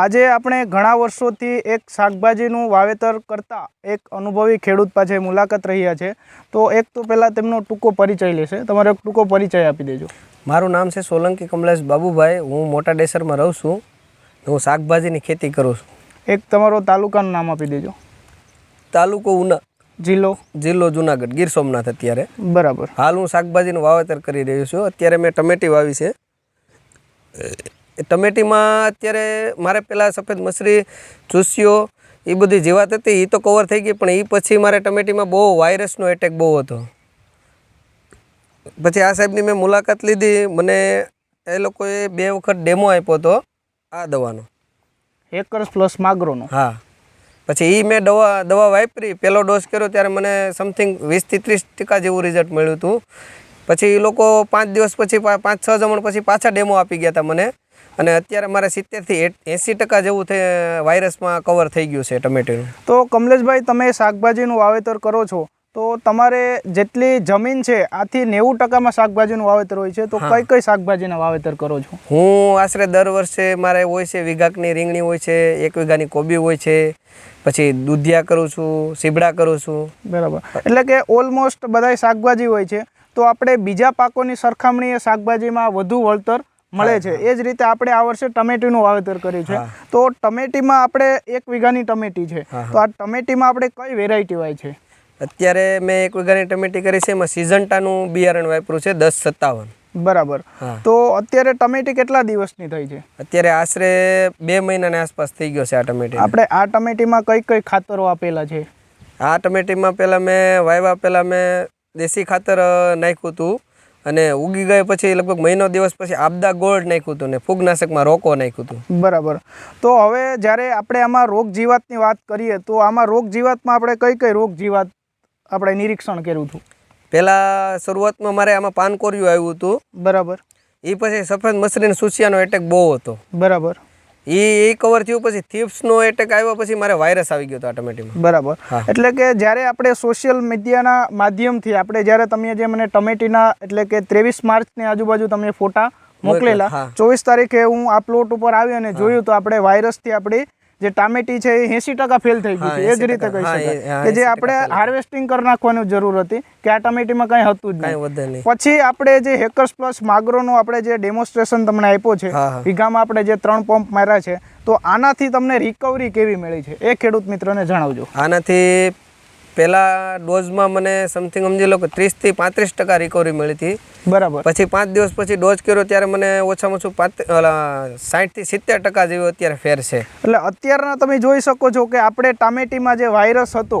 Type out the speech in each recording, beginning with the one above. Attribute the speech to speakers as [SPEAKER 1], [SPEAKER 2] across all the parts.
[SPEAKER 1] આજે આપણે ઘણા વર્ષોથી એક શાકભાજીનું વાવેતર કરતા એક અનુભવી ખેડૂત પાસે મુલાકાત રહ્યા છે. તો એક તો પહેલાં તેમનો ટૂંકો પરિચય લેશે. તમારો એક ટૂંકો પરિચય આપી દેજો.
[SPEAKER 2] મારું નામ છે સોલંકી કમલેશ બાબુભાઈ. હું મોટા ડેસરમાં રહું છું હું શાકભાજીની ખેતી કરું છું.
[SPEAKER 1] એક તમારો તાલુકાનું નામ આપી દેજો.
[SPEAKER 2] તાલુકો ઉના
[SPEAKER 1] જિલ્લો?
[SPEAKER 2] જિલ્લો જુનાગઢ ગીર સોમનાથ અત્યારે.
[SPEAKER 1] બરાબર.
[SPEAKER 2] હાલ હું શાકભાજીનું વાવેતર કરી રહ્યો છું. અત્યારે મેં ટમેટી વાવી છે. ટમેટીમાં અત્યારે મારે પહેલાં સફેદ મસરી ચૂસ્યો એ બધી જીવાત હતી એ તો કવર થઈ ગઈ પણ એ પછી મારે ટમેટીમાં બહુ વાયરસનો એટેક બહુ હતો. પછી આ સાહેબની મેં મુલાકાત લીધી મને એ લોકોએ બે વખત ડેમો આપ્યો હતો આ દવાનો.
[SPEAKER 1] એકર્સ પ્લસ માગ્રોનો.
[SPEAKER 2] હા. પછી એ મેં દવા દવા વાપરી પહેલો ડોઝ કર્યો ત્યારે મને સમથિંગ વીસથી ત્રીસ ટકા જેવું રિઝલ્ટ મળ્યું હતું. પછી એ લોકો પાંચ દિવસ પછી પાંચ છ જમણ પછી પાછા ડેમો આપી ગયા હતા મને. અને અત્યારે મારે સિત્તેરથી એંસી ટકા જેવું થઈ વાયરસમાં કવર થઈ ગયું છે ટમેટીનું
[SPEAKER 1] તો કમલેશભાઈ તમે શાકભાજીનું વાવેતર કરો છો તો તમારે જેટલી જમીન છે આથી નેવું ટકામાં શાકભાજીનું વાવેતર હોય છે તો કઈ કઈ શાકભાજીના વાવેતર કરો છો?
[SPEAKER 2] હું આશરે દર વર્ષે મારે હોય છે વીઘાકની રીંગણી હોય છે એક વીઘાની કોબી હોય છે પછી દૂધિયા કરું છું સીબડા કરું છું.
[SPEAKER 1] બરાબર. એટલે કે ઓલમોસ્ટ બધાય શાકભાજી હોય છે તો આપણે બીજા પાકોની સરખામણીએ શાકભાજીમાં વધુ વળતર મળે છે. એ જ રીતે આપણે આ વર્ષે ટમેટીનું વાવેતર કર્યું છે. તો ટમેટીમાં આપણે એક વીઘાની ટમેટી છે. તો આ ટમેટીમાં આપણે કઈ વેરાયટી હોય છે?
[SPEAKER 2] અત્યારે મેં એક વીઘાની ટમેટી કરી છે. એમાં સિઝન્ટાનું બિયારણ વાપર્યું છે દસ સત્તાવન.
[SPEAKER 1] બરાબર. તો અત્યારે ટમેટી કેટલા દિવસની થઈ છે?
[SPEAKER 2] અત્યારે આશરે બે મહિનાની આસપાસ થઈ ગયો છે આ ટમેટી
[SPEAKER 1] આપણે આ ટમેટીમાં કઈ કઈ ખાતરો આપેલા છે?
[SPEAKER 2] આ ટમેટીમાં પહેલાં મેં વાવ્યા પહેલાં મેં દેશી ખાતર નાખ્યું હતું. અને ઉગી ગયા પછી લગભગ મહિનો દિવસ પછી આપદા ગોળ નાખ્યું હતું ને ફૂગનાશકમાં રોકો નાખ્યું હતું.
[SPEAKER 1] બરાબર. તો હવે જ્યારે આપણે આમાં રોગ જીવાતની વાત કરીએ તો આમાં રોગ જીવાતમાં આપણે કઈ કઈ રોગ જીવાત આપણે નિરીક્ષણ કર્યું હતું?
[SPEAKER 2] પહેલાં શરૂઆતમાં મારે આમાં પાનકોરિયું આવ્યું હતું.
[SPEAKER 1] બરાબર.
[SPEAKER 2] એ પછી સફેદ મસરીન સુસિયાનો એટેક બહુ હતો.
[SPEAKER 1] બરાબર.
[SPEAKER 2] એ એ કવર થયું પછી થીપ્સનો એટેક આવ્યો પછી મારે વાયરસ આવી ગયો હતો ટમેટીમાં
[SPEAKER 1] બરાબર. એટલે કે જ્યારે આપણે સોશિયલ મીડિયાના માધ્યમથી આપણે જ્યારે તમે જે મને ટમેટીના એટલે કે ત્રેવીસ માર્ચની આજુબાજુ તમે ફોટા મોકલેલા ચોવીસ તારીખે હું આ પ્લોટ ઉપર આવી અને જોયું તો આપણે વાયરસથી આપણી જે ટામેટી છે એ એંસી ટકા ફેલ થઈ ગઈ એ જ રીતે કહી શકાય. કે જે આપણે હાર્વેસ્ટિંગ કરી નાખવાની જરૂર હતી કે આ ટામેટીમાં કંઈ હતું જ નહીં. પછી આપણે જે હેકર્સ પ્લસ માગ્રોનો આપણે જે ડેમોન્સ્ટ્રેશન તમને આપ્યો છે. વીઘામાં આપણે જે ત્રણ પંપ માર્યા છે તો આનાથી તમને રિકવરી કેવી મળી છે? એ ખેડૂત મિત્રોને જણાવજો.
[SPEAKER 2] આનાથી પહેલા ડોઝમાં મને સમથિંગ સમજી લો કે ત્રીસથી પાંત્રીસ ટકા રિકવરી મળી હતી.
[SPEAKER 1] બરાબર.
[SPEAKER 2] પછી પાંચ દિવસ પછી ડોઝ કર્યો ત્યારે મને ઓછામાં ઓછું પાંચ સાઠથી સિત્તેર ટકા જેવો અત્યારે ફેર છે.
[SPEAKER 1] એટલે અત્યારના તમે જોઈ શકો છો કે આપણે ટામેટીમાં જે વાયરસ હતો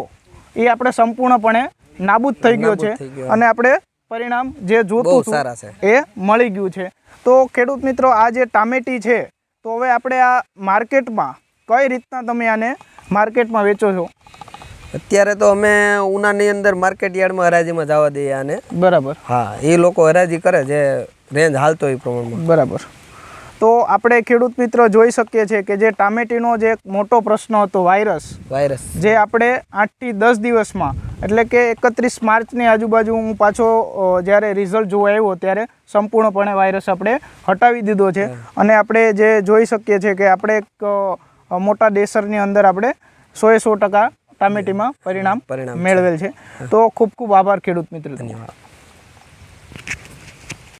[SPEAKER 1] એ આપણે સંપૂર્ણપણે નાબૂદ થઈ ગયો છે અને આપણે પરિણામ જે જોતું હતું
[SPEAKER 2] છે.
[SPEAKER 1] એ મળી ગયું છે. તો ખેડૂત મિત્રો આ જે ટામેટી છે તો હવે આપણે આ માર્કેટમાં કઈ રીતના તમે આને માર્કેટમાં વેચો છો?
[SPEAKER 2] અત્યારે તો અમે ઉનાની અંદર માર્કેટ યાર્ડમાં હરાજીમાં જવા દઈએ આને.
[SPEAKER 1] બરાબર.
[SPEAKER 2] હા એ લોકો હરાજી કરે જે રેન્જ હાલતો એ પ્રમાણમાં.
[SPEAKER 1] બરાબર. તો આપણે ખેડૂત મિત્રો જોઈ શકીએ છીએ કે જે ટામેટીનો જે એક મોટો પ્રશ્ન હતો વાયરસ.
[SPEAKER 2] વાયરસ.
[SPEAKER 1] જે આપણે આઠથી દસ દિવસમાં એટલે કે એકત્રીસ માર્ચની આજુબાજુ હું પાછો જ્યારે રિઝલ્ટ જોવા આવ્યો ત્યારે સંપૂર્ણપણે વાયરસ આપણે હટાવી દીધો છે. અને આપણે જે જોઈ શકીએ છીએ કે આપણે એક મોટા દેશરની અંદર આપણે સોએ સો ટકા ટામેટીમાં પરિણામ
[SPEAKER 2] પરિણામ
[SPEAKER 1] મેળવેલ છે. તો ખૂબ ખૂબ આભાર ખેડૂત મિત્ર
[SPEAKER 2] ધન્યવાદ.